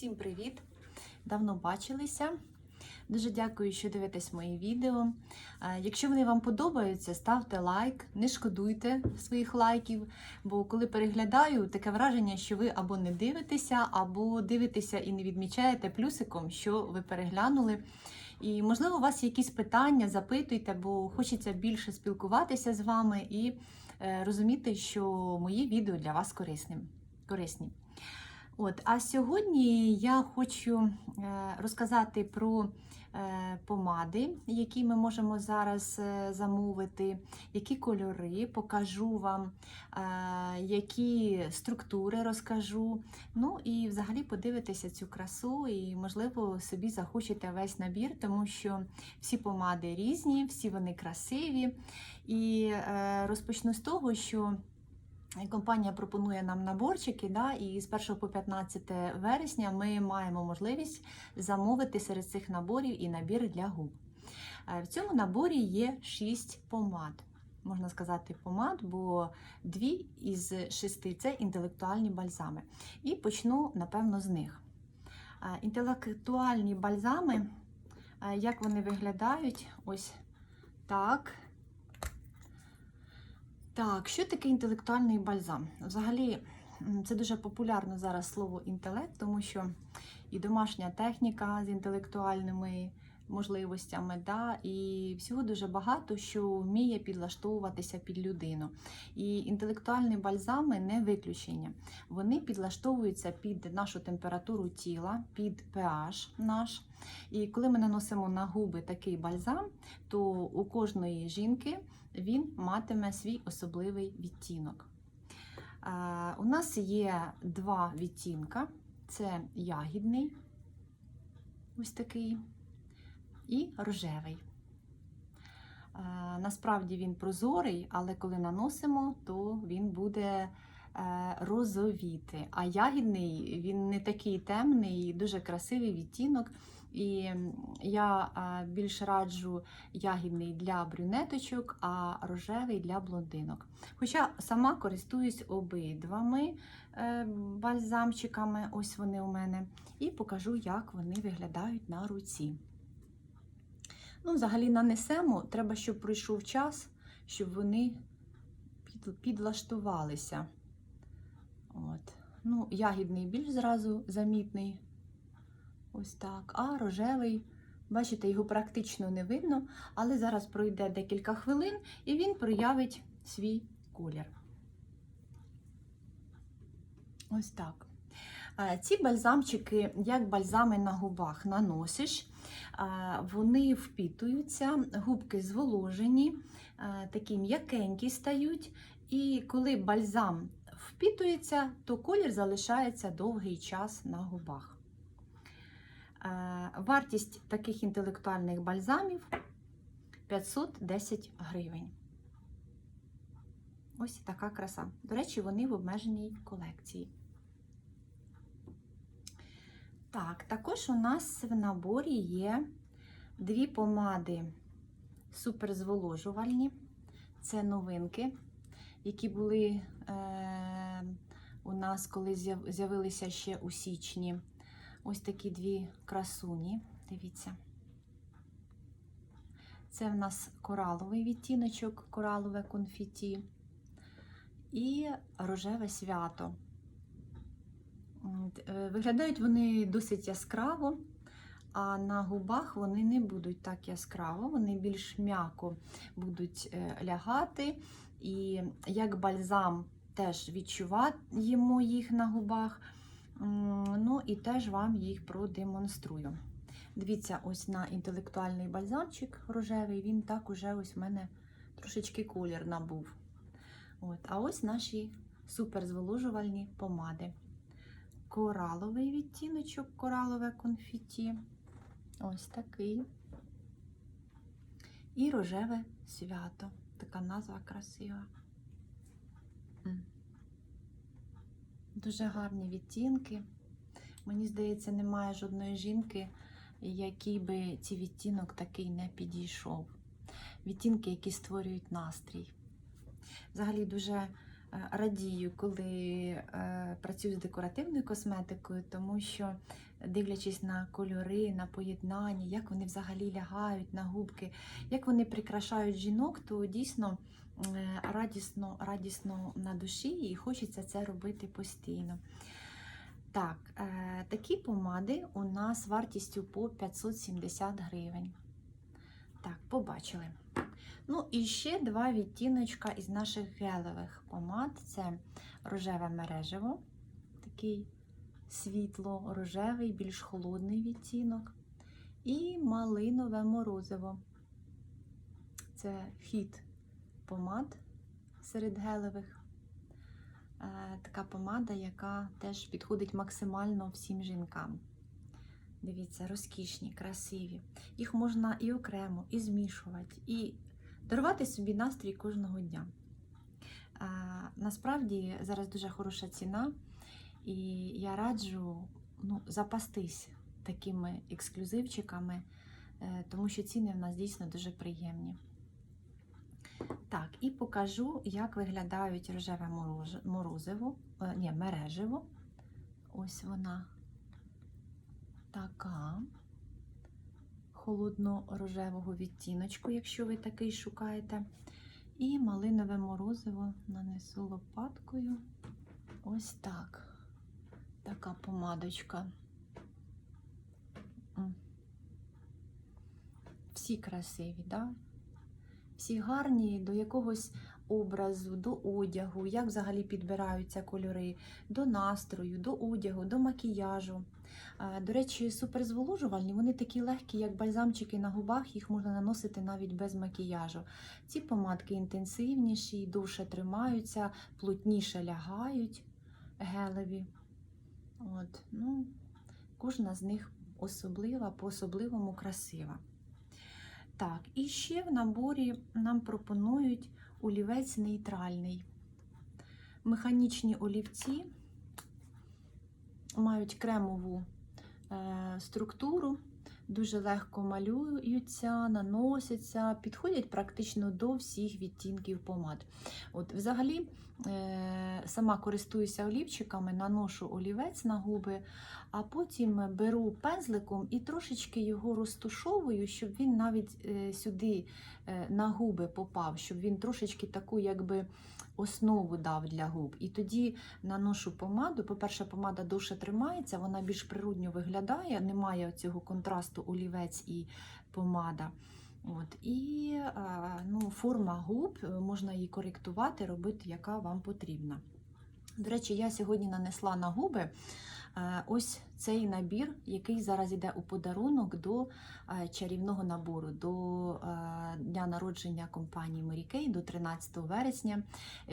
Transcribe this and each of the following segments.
Всім привіт! Давно бачилися. Дуже дякую, що дивитесь мої відео. Якщо вони вам подобаються, ставте лайк, не шкодуйте своїх лайків, бо коли переглядаю, таке враження, що ви або не дивитеся, або дивитеся і не відмічаєте плюсиком, що ви переглянули. І, можливо, у вас є якісь питання, запитуйте, бо хочеться більше спілкуватися з вами і е, розуміти, що мої відео для вас корисні. От, а сьогодні я хочу е, розказати про е, помади, які ми можемо зараз е, замовити, які кольори, покажу вам, які структури розкажу. Ну і взагалі подивитися цю красу, і, можливо, собі захочете весь набір, тому що всі помади різні, всі вони красиві. І розпочну з того, що. Компанія пропонує нам наборчики, да, і з 1 по 15 вересня ми маємо можливість замовити серед цих наборів і набір для губ. Е, В цьому наборі є 6 помад. Можна сказати, помад, бо дві із шести це інтелектуальні бальзами. І почну, напевно, з них. Е, Інтелектуальні бальзами, е, як вони виглядають, ось так. Так, що таке інтелектуальний бальзам? Взагалі, це дуже популярно зараз слово інтелект, тому що і домашня техніка з інтелектуальними можливостями, да, і всього дуже багато, що вміє підлаштовуватися під людину. І інтелектуальні бальзами не виключення. Вони підлаштовуються під нашу температуру тіла, під pH наш. І коли ми наносимо на губи такий бальзам, то у кожної жінки він матиме свій особливий відтінок. У нас є два відтінка: це ягідний, ось такий, і рожевий. Е, Насправді він прозорий, але коли наносимо, то він буде е, розовіти. А ягідний він не такий темний, дуже красивий відтінок. І я е, більш раджу ягідний для брюнеточок, а рожевий для блондинок. Хоча сама користуюсь обидвами бальзамчиками, ось вони у мене, і покажу, як вони виглядають на руці. Ну, взагалі нанесемо, треба, щоб пройшов час, щоб вони під- підлаштувалися. От. Ну, ягідний більш зразу замітний. Ось так. А рожевий, бачите, його практично не видно, але зараз пройде декілька хвилин і він проявить свій колір. Ось так. Е, Ці бальзамчики, як бальзами на губах, наносиш, е, вони впітуються, губки зволожені, е, такі м'якенькі стають. І коли бальзам впітується, то колір залишається довгий час на губах. Вартість таких інтелектуальних бальзамів 510 гривень. Ось така краса. До речі, вони в обмеженій колекції. Так, також у нас в наборі є дві помади суперзволожувальні. Це новинки, які були е, у нас, коли з'явилися ще у січні. Ось такі дві красуні. Дивіться. Це в нас кораловий відтіночок, коралове конфеті і рожеве свято. Е, Виглядають вони досить яскраво, а на губах вони не будуть так яскраво, вони більш м'яко будуть е, лягати. І як бальзам теж відчуваємо їх на губах. Ну і теж вам їх продемонструю. Дивіться, ось на інтелектуальний бальзамчик рожевий, він так уже ось в мене трошечки колір набув. От. А ось наші суперзволожувальні помади. Кораловий відтіночок, коралове конфеті. Ось такий. І рожеве свято. Така назва красива. Дуже гарні відтінки. Мені здається, немає жодної жінки, якій би цей відтінок такий не підійшов. Відтінки, які створюють настрій. Взагалі дуже радію, коли е, працюю з декоративною косметикою, тому що, дивлячись на кольори, на поєднання, як вони взагалі лягають на губки, як вони прикрашають жінок, то дійсно е, радісно, радісно на душі і хочеться це робити постійно. Так, е, такі помади у нас вартістю по 570 гривень. Так, побачили. Ну і ще два відтіночка із наших гелевих помад. Це рожеве мережево, такий світло-рожевий, більш холодний відтінок. І малинове морозиво. Це хід помад серед гелевих. Е, Така помада, яка теж підходить максимально всім жінкам. Дивіться, розкішні, красиві. Їх можна і окремо, і змішувати, і дарувати собі настрій кожного дня. А, насправді зараз дуже хороша ціна, і я раджу ну, запастись такими ексклюзивчиками, е, тому що ціни в нас дійсно дуже приємні. Так, і покажу, як виглядають рожеве морозиво, е, ні, мереживо. Ось вона така холодно-рожевого відтіночку, якщо ви такий шукаєте. І малинове морозиво нанесу лопаткою. Ось так. Така помадочка. Всі красиві, да? Всі гарні до якогось образу, до одягу, як взагалі підбираються кольори, до настрою, до одягу, до макіяжу. До речі, суперзволожувальні, вони такі легкі, як бальзамчики на губах, їх можна наносити навіть без макіяжу. Ці помадки інтенсивніші, довше тримаються, плотніше лягають гелеві. От, ну, кожна з них особлива, по-особливому красива. Так, і ще в наборі нам пропонують олівець нейтральний. Механічні олівці мають кремову е, структуру, дуже легко малюються, наносяться, підходять практично до всіх відтінків помад. От, взагалі, сама користуюся олівчиками, наношу олівець на губи, а потім беру пензликом і трошечки його розтушовую, щоб він навіть е, сюди е, на губи попав, щоб він трошечки таку якби основу дав для губ. І тоді наношу помаду. По-перше, помада довше тримається, вона більш природньо виглядає, немає цього контрасту олівець і помада. От, І ну, форма губ е, можна її коректувати, робити, яка вам потрібна. До речі, я сьогодні нанесла на губи е, ось цей набір, який зараз йде у подарунок до е, чарівного набору, до дня народження компанії Mary до 13 вересня.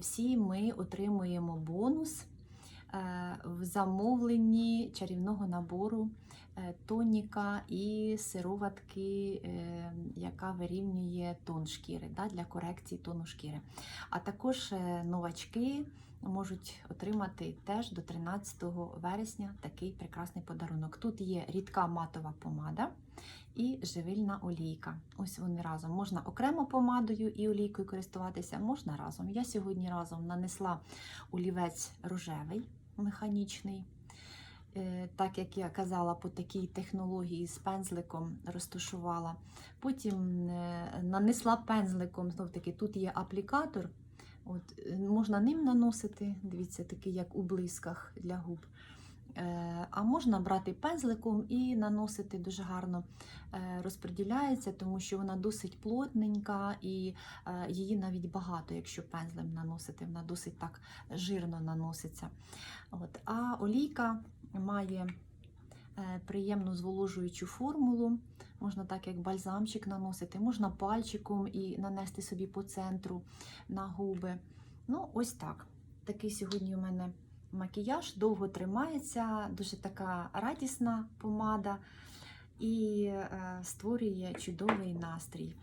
Всі ми отримуємо бонус в замовленні чарівного набору е, тоніка і сироватки, е, яка вирівнює тон шкіри да, для корекції тону шкіри. А також е, новачки можуть отримати теж до 13 вересня такий прекрасний подарунок. Тут є рідка матова помада і живильна олійка. Ось вони разом. Можна окремо помадою і олійкою користуватися, можна разом. Я сьогодні разом нанесла олівець рожевий механічний. Е, Так як я казала, по такій технології з пензликом розташувала. Потім е, нанесла пензликом, знов таки, тут є аплікатор. От, е, можна ним наносити, дивіться, такий, як у блисках для губ. Е, А можна брати пензликом і наносити дуже гарно е, розподіляється, тому що вона досить плотненька і е, її навіть багато, якщо пензлем наносити, вона досить так жирно наноситься. От. А олійка має приємну зволожуючу формулу. Можна так, як бальзамчик наносити, можна пальчиком і нанести собі по центру на губи. Ну, ось так. Такий сьогодні у мене макіяж довго тримається, дуже така радісна помада і е, створює чудовий настрій.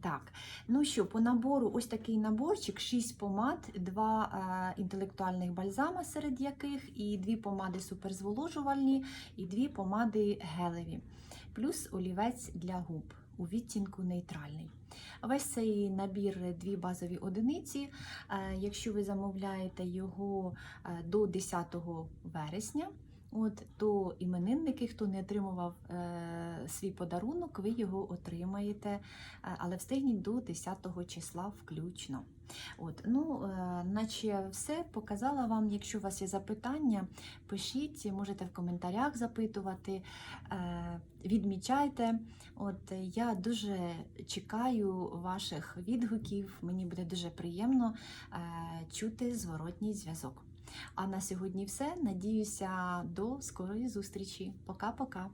Так, ну що, по набору ось такий наборчик: 6 помад, 2 е, інтелектуальних бальзама, серед яких, і 2 помади суперзволожувальні, і 2 помади гелеві, плюс олівець для губ. У відтінку нейтральний. Весь цей набір дві базові одиниці. Е, Якщо ви замовляєте його е, до 10 вересня, От то іменинники, хто не отримував е, свій подарунок, ви його отримаєте, е, але встигніть до 10 числа включно. От, ну, е, наче все показала вам. Якщо у вас є запитання, пишіть, можете в коментарях запитувати, е, відмічайте. От я дуже чекаю ваших відгуків. Мені буде дуже приємно е, чути зворотній зв'язок. А на сьогодні все. Надіюся, до скорої зустрічі. Пока-пока.